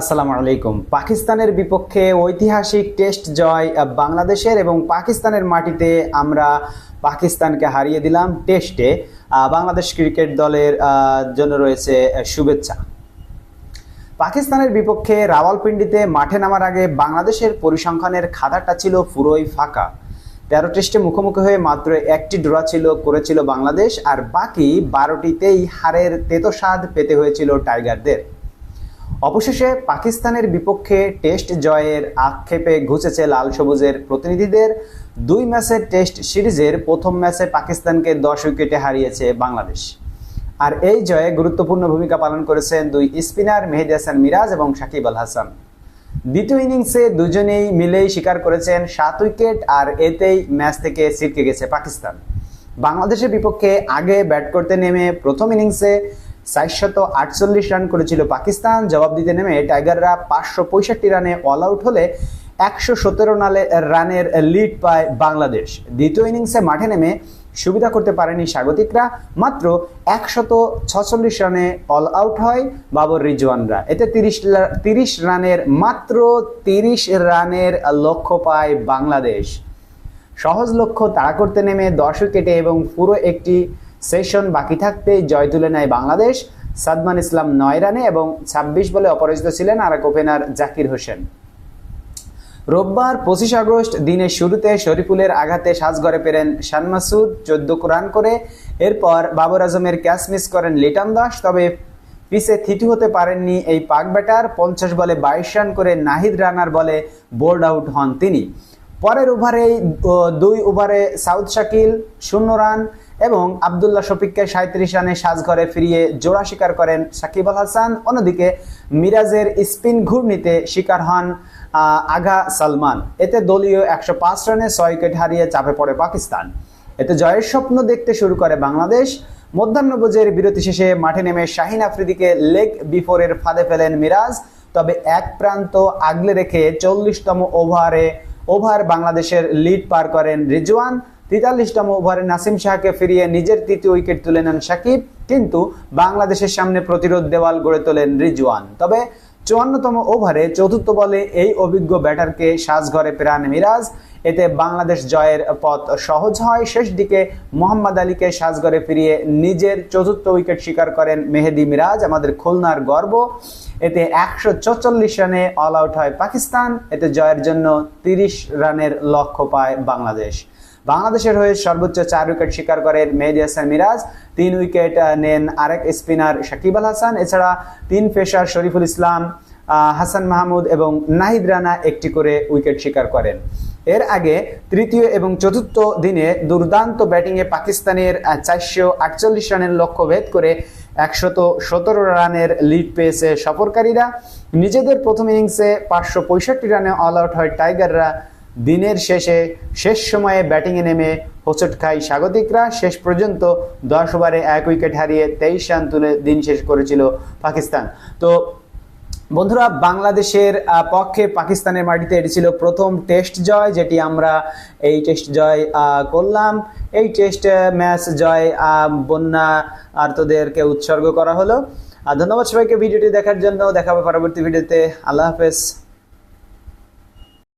আসসালামু আলাইকুম। পাকিস্তানের বিপক্ষে ঐতিহাসিক টেস্ট জয় বাংলাদেশের এবং পাকিস্তানের মাটিতে আমরা পাকিস্তানকে হারিয়ে দিলাম টেস্টে। বাংলাদেশ ক্রিকেট দলের জন্য রয়েছে শুভেচ্ছা। পাকিস্তানের বিপক্ষে রাওয়ালপিন্ডিতে মাঠে নামার আগে বাংলাদেশের পরিসংখ্যানের খাতাটা ছিল পুরোই ফাঁকা। তেরো টেস্টে মুখোমুখি হয়ে মাত্র একটি ড্র ছিল, করেছিল বাংলাদেশ, আর বাকি বারোটিতেই হারের তেতো স্বাদ পেতে হয়েছিল টাইগারদের। অবশেষে পাকিস্তানের বিপক্ষে টেস্ট জয়ের আক্ষেপে ঘুচেছে লাল সবুজের প্রতিনিধিদের। দুই ম্যাচের টেস্ট সিরিজের প্রথম ম্যাচে পাকিস্তানকে দশ উইকেটে হারিয়েছে বাংলাদেশ। আর এই জয়ে গুরুত্বপূর্ণ ভূমিকা পালন করেছেন দুই স্পিনার মেহেদি হাসান মিরাজ এবং সাকিব আল হাসান। দ্বিতীয় ইনিংসে দুজনেই মিলেই স্বীকার করেছেন সাত উইকেট আর এতেই ম্যাচ থেকে ছিটকে গেছে পাকিস্তান। বাংলাদেশের বিপক্ষে আগে ব্যাট করতে নেমে প্রথম ইনিংসে চারশত আটচল্লিশ রান করেছিল পাকিস্তান। জবাব দিতে নেমে টাইগাররা পাঁচশো পঁয়ষট্টি রানে অল আউট হলে একশো সতেরো রানের লিড পায় বাংলাদেশ। দ্বিতীয় ইনিংসে মাঠে নেমে সুবিধা করতে পারেনি স্বাগতিকরা। মাত্র একশত ছচল্লিশ রানে অল আউট হয় বাবর রিজওয়ানরা। এতে তিরিশ তিরিশ রানের মাত্র তিরিশ রানের লক্ষ্য পায় বাংলাদেশ। সহজ লক্ষ্য তাড়া করতে নেমে দশ উইকেটে এবং পুরো একটি সেশন বাকি থাকতেই জয় তুলে নেয় বাংলাদেশ। সাদমান ইসলাম নয় রানে এবং ছাব্বিশ বলে অপরাজিত ছিলেন আর এক ওপেনার জাকির হোসেন। রোববার পঁচিশ আগস্ট দিনের শুরুতে শরীফুলের আঘাতে সাজঘরে পেরেন শান মাসুদ, চোদ্দ রান করে। এরপর বাবর আজমের ক্যাচ মিস করেন লিটন দাস, তবে পিসে থিতু হতে পারেননি এই পাক ব্যাটার। পঞ্চাশ বলে বাইশ রান করে নাহিদ রানার বলে বোর্ড আউট হন তিনি। পরের ওভারেই দুই ওভারে সাউথ শাকিল শূন্য রান এবং আবদুল্লাহ শফিককে সাঁত্রিশ রানে সাজঘরে ফিরিয়ে জোড়া শিকার করেন সাকিব আল হাসান। অন্যদিকে মিরাজের স্পিন ঘূর্ণিতে শিকার হন আগা সালমান। এতে দলীয় একশো পাঁচ রানে ছয় উইকেট হারিয়ে চাপে পড়ে পাকিস্তান। এতে জয়ের স্বপ্ন দেখতে শুরু করে বাংলাদেশ। মধ্যাহ্নভোজের বিরতি শেষে মাঠে নেমে শাহিন আফ্রিদিকে লেগ বিফোরের ফাঁদে ফেলেন মিরাজ। তবে এক প্রান্ত আগলে রেখে চল্লিশতম ওভারে, ওভার বাংলাদেশের লিড পার করেন রিজওয়ান। তেতাল্লিশতম ওভারে নাসিম শাহকে ফিরিয়ে নিজের তৃতীয় উইকেট তুলে নেন সাকিব, কিন্তু বাংলাদেশের সামনে প্রতিরোধ দেওয়াল গড়ে তোলেন রিজওয়ান। তবে চুয়ান্নতম ওভারে চতুর্থ বলে এই অভিজ্ঞ ব্যাটারকে সাজঘরে ফেরান মিরাজ। এতে বাংলাদেশ জয়ের পথ সহজ হয়। শেষ দিকে মোহাম্মদ আলীকে সাজঘরে ফিরিয়ে নিজের চতুর্থ উইকেট শিকার করেন মেহেদি মিরাজ, আমাদের খুলনার গর্ব। এতে একশো চল্লিশ রানে অল আউট হয় পাকিস্তান। এতে জয়ের জন্য তিরিশ রানের লক্ষ্য পায় বাংলাদেশ। বাংলাদেশের হয়ে সর্বোচ্চ চার উইকেট শিকার করেন মেহেদি হাসান মিরাজ। তিন উইকেট নেন আরেক স্পিনার শাকিব আল হাসান। এছাড়া তিন পেশার শরীফুল ইসলাম হাসান মাহমুদ এবং নাহিদ রানা একটি করে উইকেট শিকার করেন। এর আগে তৃতীয় এবং চতুর্থ দিনে দুর্দান্ত ব্যাটিংয়ে পাকিস্তানের চারশো আটচল্লিশ রানের লক্ষ্য ভেদ করে একশত সতেরো রানের লিড পেয়েছে সফরকারীরা। নিজেদের প্রথম ইনিংসে পাঁচশো পঁয়ষট্টি রানে অল আউট হয় টাইগাররা। দিনের শেষে শেষ সময়ে ব্যাটিংয়ে নেমে হোঁচট খায় স্বাগতিকরা। শেষ পর্যন্ত দশ ওভারে এক উইকেট হারিয়ে তেইশ রান তুলে দিন শেষ করেছিল পাকিস্তান। তো বন্ধুরা, বাংলাদেশের পক্ষে পাকিস্তানের মাটিতে এটি ছিল প্রথম টেস্ট জয়, যেটি আমরা এই টেস্ট জয় করলাম। এই টেস্ট ম্যাচ জয় বন্যা আর্তদেরকে উৎসর্গ করা হলো। আর ধন্যবাদ সবাইকে ভিডিওটি দেখার জন্য। দেখাবে পরবর্তী ভিডিওতে। আল্লাহ হাফেজ।